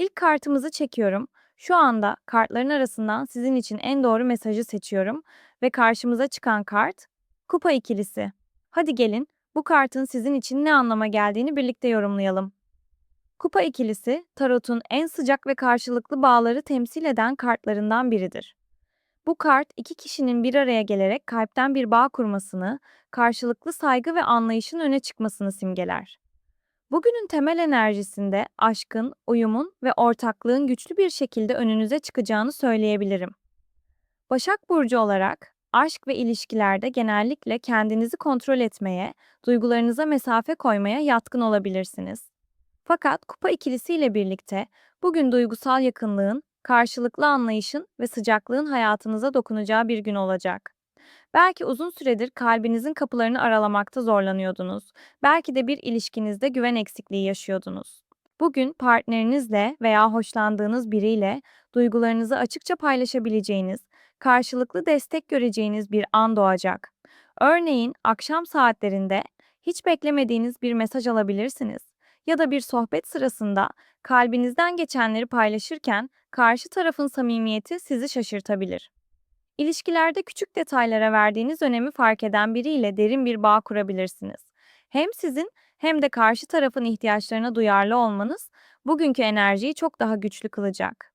İlk kartımızı çekiyorum. Şu anda kartların arasından sizin için en doğru mesajı seçiyorum ve karşımıza çıkan kart Kupa ikilisi. Hadi gelin bu kartın sizin için ne anlama geldiğini birlikte yorumlayalım. Kupa ikilisi, tarotun en sıcak ve karşılıklı bağları temsil eden kartlarından biridir. Bu kart iki kişinin bir araya gelerek kalpten bir bağ kurmasını, karşılıklı saygı ve anlayışın öne çıkmasını simgeler. Bugünün temel enerjisinde aşkın, uyumun ve ortaklığın güçlü bir şekilde önünüze çıkacağını söyleyebilirim. Başak Burcu olarak, aşk ve ilişkilerde genellikle kendinizi kontrol etmeye, duygularınıza mesafe koymaya yatkın olabilirsiniz. Fakat kupa ikilisiyle birlikte bugün duygusal yakınlığın, karşılıklı anlayışın ve sıcaklığın hayatınıza dokunacağı bir gün olacak. Belki uzun süredir kalbinizin kapılarını aralamakta zorlanıyordunuz. Belki de bir ilişkinizde güven eksikliği yaşıyordunuz. Bugün partnerinizle veya hoşlandığınız biriyle duygularınızı açıkça paylaşabileceğiniz, karşılıklı destek göreceğiniz bir an doğacak. Örneğin akşam saatlerinde hiç beklemediğiniz bir mesaj alabilirsiniz ya da bir sohbet sırasında kalbinizden geçenleri paylaşırken karşı tarafın samimiyeti sizi şaşırtabilir. İlişkilerde küçük detaylara verdiğiniz önemi fark eden biriyle derin bir bağ kurabilirsiniz. Hem sizin hem de karşı tarafın ihtiyaçlarına duyarlı olmanız bugünkü enerjiyi çok daha güçlü kılacak.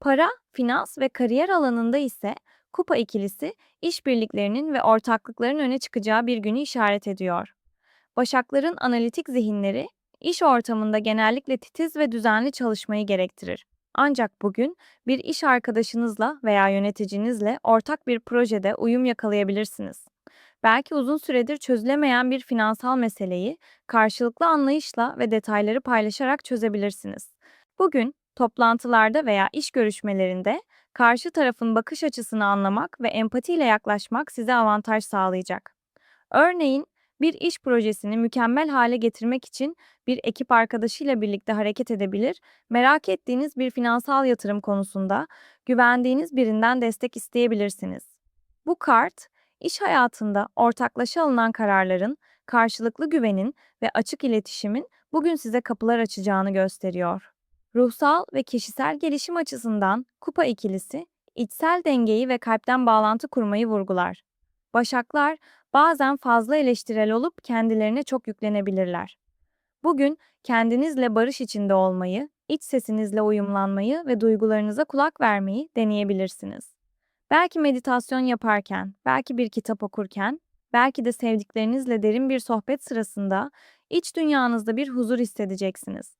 Para, finans ve kariyer alanında ise kupa ikilisi işbirliklerinin ve ortaklıkların öne çıkacağı bir günü işaret ediyor. Başakların analitik zihinleri iş ortamında genellikle titiz ve düzenli çalışmayı gerektirir. Ancak bugün bir iş arkadaşınızla veya yöneticinizle ortak bir projede uyum yakalayabilirsiniz. Belki uzun süredir çözülemeyen bir finansal meseleyi karşılıklı anlayışla ve detayları paylaşarak çözebilirsiniz. Bugün toplantılarda veya iş görüşmelerinde karşı tarafın bakış açısını anlamak ve empatiyle yaklaşmak size avantaj sağlayacak. Örneğin bir iş projesini mükemmel hale getirmek için bir ekip arkadaşıyla birlikte hareket edebilir, merak ettiğiniz bir finansal yatırım konusunda güvendiğiniz birinden destek isteyebilirsiniz. Bu kart, iş hayatında ortaklaşa alınan kararların, karşılıklı güvenin ve açık iletişimin bugün size kapılar açacağını gösteriyor. Ruhsal ve kişisel gelişim açısından kupa ikilisi, içsel dengeyi ve kalpten bağlantı kurmayı vurgular. Başaklar bazen fazla eleştirel olup kendilerine çok yüklenebilirler. Bugün kendinizle barış içinde olmayı, iç sesinizle uyumlanmayı ve duygularınıza kulak vermeyi deneyebilirsiniz. Belki meditasyon yaparken, belki bir kitap okurken, belki de sevdiklerinizle derin bir sohbet sırasında iç dünyanızda bir huzur hissedeceksiniz.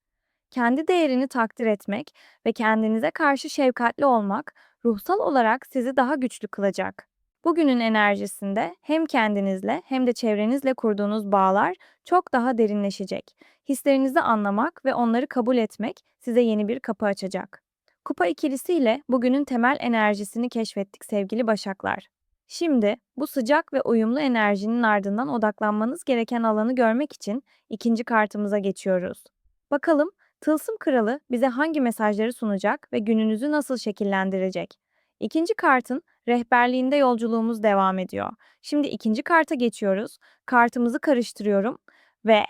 Kendi değerini takdir etmek ve kendinize karşı şefkatli olmak ruhsal olarak sizi daha güçlü kılacak. Bugünün enerjisinde hem kendinizle hem de çevrenizle kurduğunuz bağlar çok daha derinleşecek. Hislerinizi anlamak ve onları kabul etmek size yeni bir kapı açacak. Kupa ikilisiyle bugünün temel enerjisini keşfettik sevgili Başaklar. Şimdi bu sıcak ve uyumlu enerjinin ardından odaklanmanız gereken alanı görmek için ikinci kartımıza geçiyoruz. Bakalım Tılsım Kralı bize hangi mesajları sunacak ve gününüzü nasıl şekillendirecek? İkinci kartın rehberliğinde yolculuğumuz devam ediyor. Şimdi ikinci karta geçiyoruz. Kartımızı karıştırıyorum ve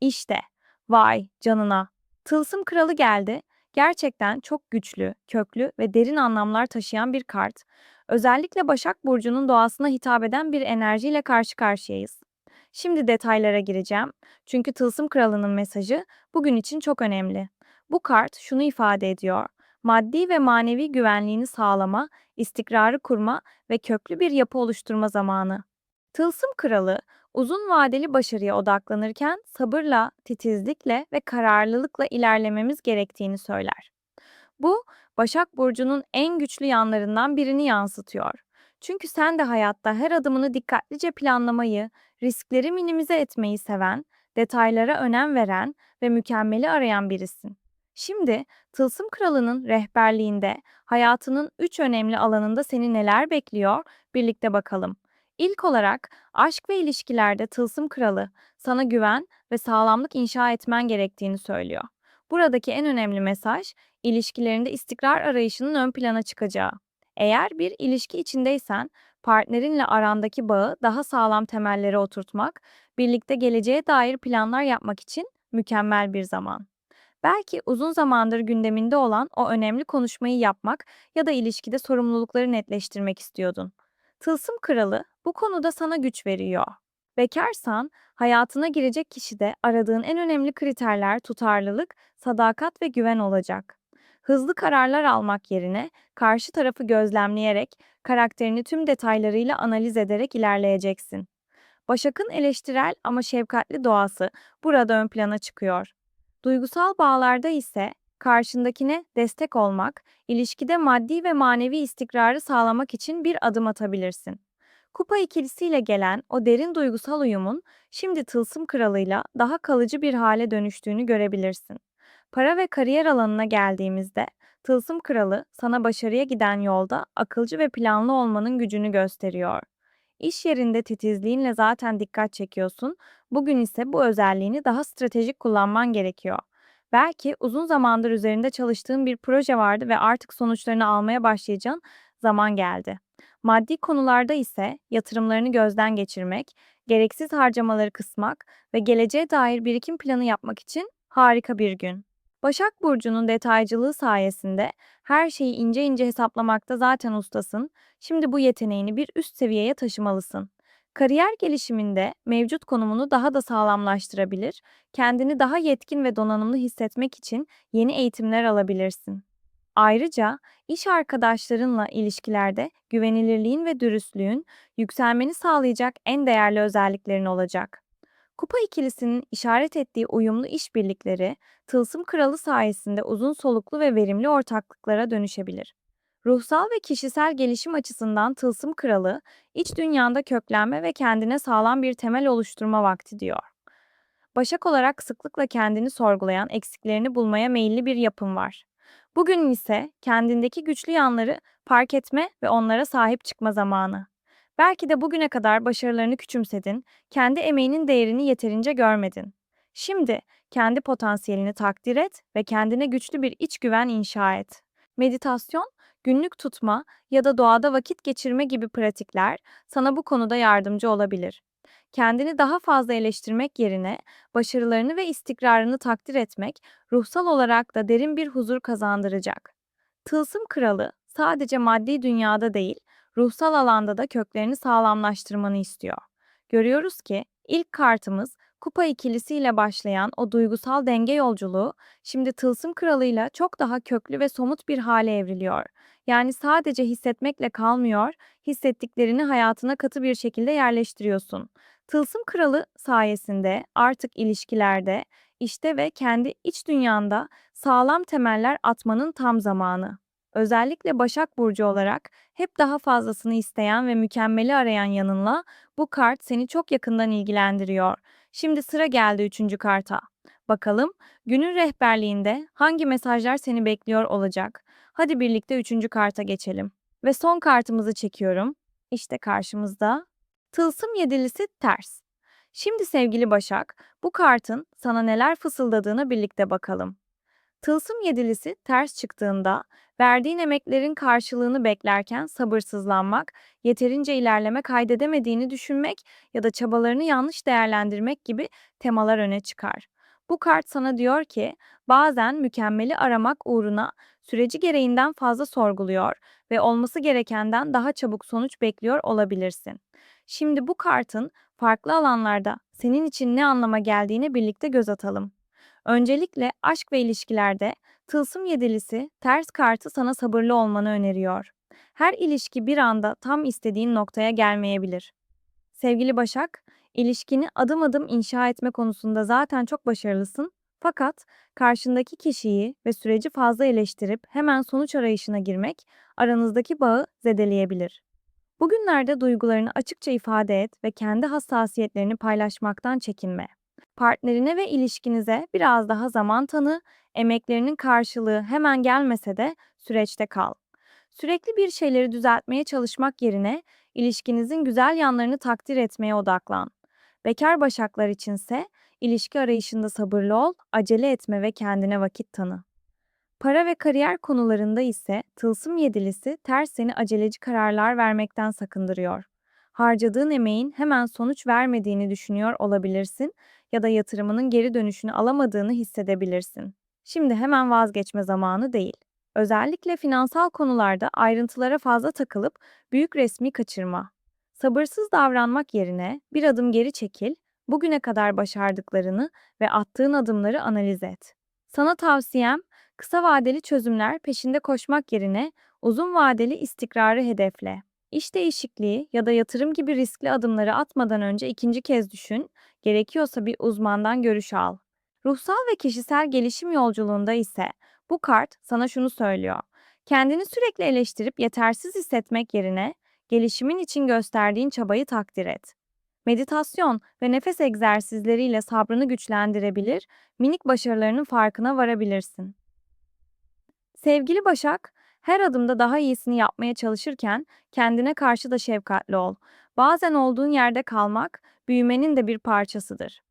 işte vay canına Tılsım Kralı geldi. Gerçekten çok güçlü, köklü ve derin anlamlar taşıyan bir kart. Özellikle Başak Burcu'nun doğasına hitap eden bir enerjiyle karşı karşıyayız. Şimdi detaylara gireceğim. Çünkü Tılsım Kralı'nın mesajı bugün için çok önemli. Bu kart şunu ifade ediyor maddi ve manevi güvenliğini sağlama, istikrarı kurma ve köklü bir yapı oluşturma zamanı. Tılsım Kralı, uzun vadeli başarıya odaklanırken sabırla, titizlikle ve kararlılıkla ilerlememiz gerektiğini söyler. Bu, Başak Burcu'nun en güçlü yanlarından birini yansıtıyor. Çünkü sen de hayatta her adımını dikkatlice planlamayı, riskleri minimize etmeyi seven, detaylara önem veren ve mükemmeli arayan birisin. Şimdi Tılsım Kralı'nın rehberliğinde hayatının üç önemli alanında seni neler bekliyor birlikte bakalım. İlk olarak aşk ve ilişkilerde Tılsım Kralı sana güven ve sağlamlık inşa etmen gerektiğini söylüyor. Buradaki en önemli mesaj ilişkilerinde istikrar arayışının ön plana çıkacağı. Eğer bir ilişki içindeysen partnerinle arandaki bağı daha sağlam temellere oturtmak, birlikte geleceğe dair planlar yapmak için mükemmel bir zaman. Belki uzun zamandır gündeminde olan o önemli konuşmayı yapmak ya da ilişkide sorumlulukları netleştirmek istiyordun. Tılsım kralı bu konuda sana güç veriyor. Bekarsan, hayatına girecek kişide aradığın en önemli kriterler tutarlılık, sadakat ve güven olacak. Hızlı kararlar almak yerine karşı tarafı gözlemleyerek, karakterini tüm detaylarıyla analiz ederek ilerleyeceksin. Başak'ın eleştirel ama şefkatli doğası burada ön plana çıkıyor. Duygusal bağlarda ise karşındakine destek olmak, ilişkide maddi ve manevi istikrarı sağlamak için bir adım atabilirsin. Kupa ikilisiyle gelen o derin duygusal uyumun şimdi Tılsım Kralı'yla daha kalıcı bir hale dönüştüğünü görebilirsin. Para ve kariyer alanına geldiğimizde Tılsım Kralı sana başarıya giden yolda akılcı ve planlı olmanın gücünü gösteriyor. İş yerinde titizliğinle zaten dikkat çekiyorsun. Bugün ise bu özelliğini daha stratejik kullanman gerekiyor. Belki uzun zamandır üzerinde çalıştığın bir proje vardı ve artık sonuçlarını almaya başlayacağın zaman geldi. Maddi konularda ise yatırımlarını gözden geçirmek, gereksiz harcamaları kısmak ve geleceğe dair birikim planı yapmak için harika bir gün. Başak Burcu'nun detaycılığı sayesinde her şeyi ince ince hesaplamakta zaten ustasın. Şimdi bu yeteneğini bir üst seviyeye taşımalısın. Kariyer gelişiminde mevcut konumunu daha da sağlamlaştırabilir, kendini daha yetkin ve donanımlı hissetmek için yeni eğitimler alabilirsin. Ayrıca iş arkadaşlarınla ilişkilerde güvenilirliğin ve dürüstlüğün yükselmeni sağlayacak en değerli özelliklerin olacak. Kupa ikilisinin işaret ettiği uyumlu işbirlikleri, Tılsım Kralı sayesinde uzun soluklu ve verimli ortaklıklara dönüşebilir. Ruhsal ve kişisel gelişim açısından Tılsım Kralı, iç dünyanda köklenme ve kendine sağlam bir temel oluşturma vakti diyor. Başak olarak sıklıkla kendini sorgulayan eksiklerini bulmaya meyilli bir yapım var. Bugün ise kendindeki güçlü yanları fark etme ve onlara sahip çıkma zamanı. Belki de bugüne kadar başarılarını küçümsedin, kendi emeğinin değerini yeterince görmedin. Şimdi kendi potansiyelini takdir et ve kendine güçlü bir iç güven inşa et. Meditasyon, günlük tutma ya da doğada vakit geçirme gibi pratikler sana bu konuda yardımcı olabilir. Kendini daha fazla eleştirmek yerine başarılarını ve istikrarını takdir etmek ruhsal olarak da derin bir huzur kazandıracak. Tılsım kralı sadece maddi dünyada değil, ruhsal alanda da köklerini sağlamlaştırmanı istiyor. Görüyoruz ki ilk kartımız kupa ikilisiyle başlayan o duygusal denge yolculuğu şimdi tılsım kralıyla çok daha köklü ve somut bir hale evriliyor. Yani sadece hissetmekle kalmıyor, hissettiklerini hayatına katı bir şekilde yerleştiriyorsun. Tılsım kralı sayesinde artık ilişkilerde, işte ve kendi iç dünyanda sağlam temeller atmanın tam zamanı. Özellikle Başak Burcu olarak hep daha fazlasını isteyen ve mükemmeli arayan yanınla bu kart seni çok yakından ilgilendiriyor. Şimdi sıra geldi üçüncü karta. Bakalım günün rehberliğinde hangi mesajlar seni bekliyor olacak? Hadi birlikte üçüncü karta geçelim. Ve son kartımızı çekiyorum. İşte karşımızda. Tılsım yedilisi ters. Şimdi sevgili Başak, bu kartın sana neler fısıldadığını birlikte bakalım. Tılsım yedilisi ters çıktığında verdiğin emeklerin karşılığını beklerken sabırsızlanmak, yeterince ilerleme kaydedemediğini düşünmek ya da çabalarını yanlış değerlendirmek gibi temalar öne çıkar. Bu kart sana diyor ki bazen mükemmeli aramak uğruna süreci gereğinden fazla sorguluyor ve olması gerekenden daha çabuk sonuç bekliyor olabilirsin. Şimdi bu kartın farklı alanlarda senin için ne anlama geldiğine birlikte göz atalım. Öncelikle aşk ve ilişkilerde tılsım yedilisi ters kartı sana sabırlı olmanı öneriyor. Her ilişki bir anda tam istediğin noktaya gelmeyebilir. Sevgili Başak, ilişkini adım adım inşa etme konusunda zaten çok başarılısın. Fakat karşındaki kişiyi ve süreci fazla eleştirip hemen sonuç arayışına girmek aranızdaki bağı zedeleyebilir. Bugünlerde duygularını açıkça ifade et ve kendi hassasiyetlerini paylaşmaktan çekinme. Partnerine ve ilişkinize biraz daha zaman tanı, emeklerinin karşılığı hemen gelmese de süreçte kal. Sürekli bir şeyleri düzeltmeye çalışmak yerine ilişkinizin güzel yanlarını takdir etmeye odaklan. Bekar başaklar içinse ilişki arayışında sabırlı ol, acele etme ve kendine vakit tanı. Para ve kariyer konularında ise tılsım yedilisi ters seni aceleci kararlar vermekten sakındırıyor. Harcadığın emeğin hemen sonuç vermediğini düşünüyor olabilirsin ya da yatırımının geri dönüşünü alamadığını hissedebilirsin. Şimdi hemen vazgeçme zamanı değil. Özellikle finansal konularda ayrıntılara fazla takılıp büyük resmi kaçırma. Sabırsız davranmak yerine bir adım geri çekil, bugüne kadar başardıklarını ve attığın adımları analiz et. Sana tavsiyem, kısa vadeli çözümler peşinde koşmak yerine uzun vadeli istikrarı hedefle. İş değişikliği ya da yatırım gibi riskli adımları atmadan önce ikinci kez düşün, gerekiyorsa bir uzmandan görüş al. Ruhsal ve kişisel gelişim yolculuğunda ise bu kart sana şunu söylüyor. Kendini sürekli eleştirip yetersiz hissetmek yerine gelişimin için gösterdiğin çabayı takdir et. Meditasyon ve nefes egzersizleriyle sabrını güçlendirebilir, minik başarılarının farkına varabilirsin. Sevgili Başak, her adımda daha iyisini yapmaya çalışırken kendine karşı da şefkatli ol. Bazen olduğun yerde kalmak, büyümenin de bir parçasıdır.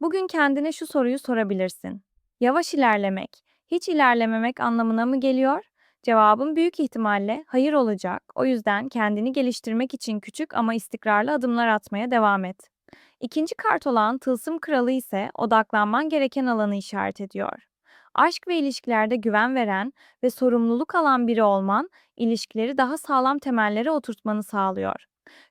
Bugün kendine şu soruyu sorabilirsin. Yavaş ilerlemek, hiç ilerlememek anlamına mı geliyor? Cevabın büyük ihtimalle hayır olacak. O yüzden kendini geliştirmek için küçük ama istikrarlı adımlar atmaya devam et. İkinci kart olan Tılsım Kralı ise odaklanman gereken alanı işaret ediyor. Aşk ve ilişkilerde güven veren ve sorumluluk alan biri olman, ilişkileri daha sağlam temellere oturtmanı sağlıyor.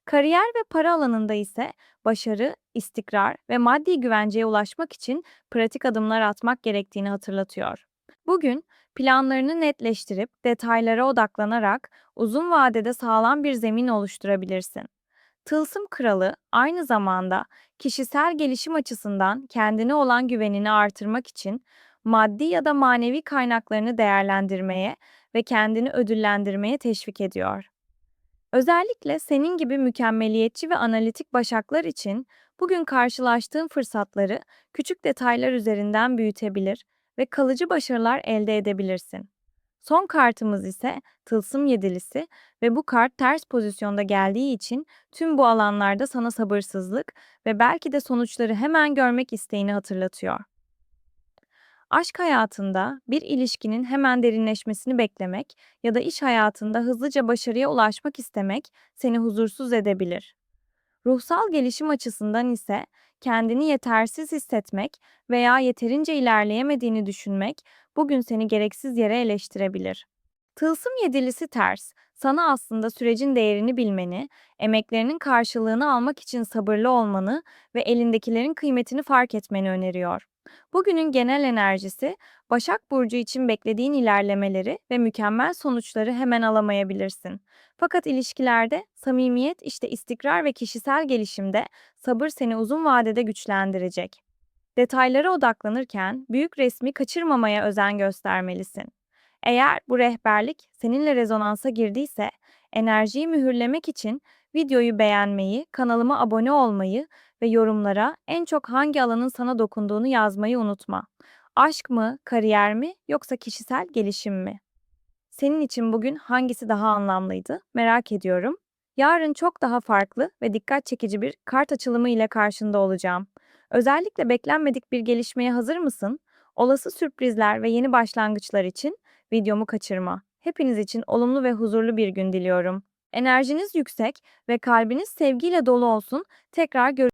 Kariyer ve para alanında ise başarı, istikrar ve maddi güvenceye ulaşmak için pratik adımlar atmak gerektiğini hatırlatıyor. Bugün planlarını netleştirip detaylara odaklanarak uzun vadede sağlam bir zemin oluşturabilirsin. Tılsım Kralı aynı zamanda kişisel gelişim açısından kendine olan güvenini artırmak için maddi ya da manevi kaynaklarını değerlendirmeye ve kendini ödüllendirmeye teşvik ediyor. Özellikle senin gibi mükemmeliyetçi ve analitik başaklar için bugün karşılaştığın fırsatları küçük detaylar üzerinden büyütebilir ve kalıcı başarılar elde edebilirsin. Son kartımız ise Tılsım Yedilisi ve bu kart ters pozisyonda geldiği için tüm bu alanlarda sana sabırsızlık ve belki de sonuçları hemen görmek isteğini hatırlatıyor. Aşk hayatında bir ilişkinin hemen derinleşmesini beklemek ya da iş hayatında hızlıca başarıya ulaşmak istemek seni huzursuz edebilir. Ruhsal gelişim açısından ise kendini yetersiz hissetmek veya yeterince ilerleyemediğini düşünmek bugün seni gereksiz yere eleştirebilir. Tılsım yedilisi ters, sana aslında sürecin değerini bilmeni, emeklerinin karşılığını almak için sabırlı olmanı ve elindekilerin kıymetini fark etmeni öneriyor. Bugünün genel enerjisi, Başak Burcu için beklediğin ilerlemeleri ve mükemmel sonuçları hemen alamayabilirsin. Fakat ilişkilerde samimiyet, işte istikrar ve kişisel gelişimde sabır seni uzun vadede güçlendirecek. Detaylara odaklanırken büyük resmi kaçırmamaya özen göstermelisin. Eğer bu rehberlik seninle rezonansa girdiyse, enerjiyi mühürlemek için videoyu beğenmeyi, kanalıma abone olmayı ve yorumlara en çok hangi alanın sana dokunduğunu yazmayı unutma. Aşk mı, kariyer mi yoksa kişisel gelişim mi? Senin için bugün hangisi daha anlamlıydı? Merak ediyorum. Yarın çok daha farklı ve dikkat çekici bir kart açılımı ile karşında olacağım. Özellikle beklenmedik bir gelişmeye hazır mısın? Olası sürprizler ve yeni başlangıçlar için videomu kaçırma. Hepiniz için olumlu ve huzurlu bir gün diliyorum. Enerjiniz yüksek ve kalbiniz sevgiyle dolu olsun. Tekrar görüşürüz.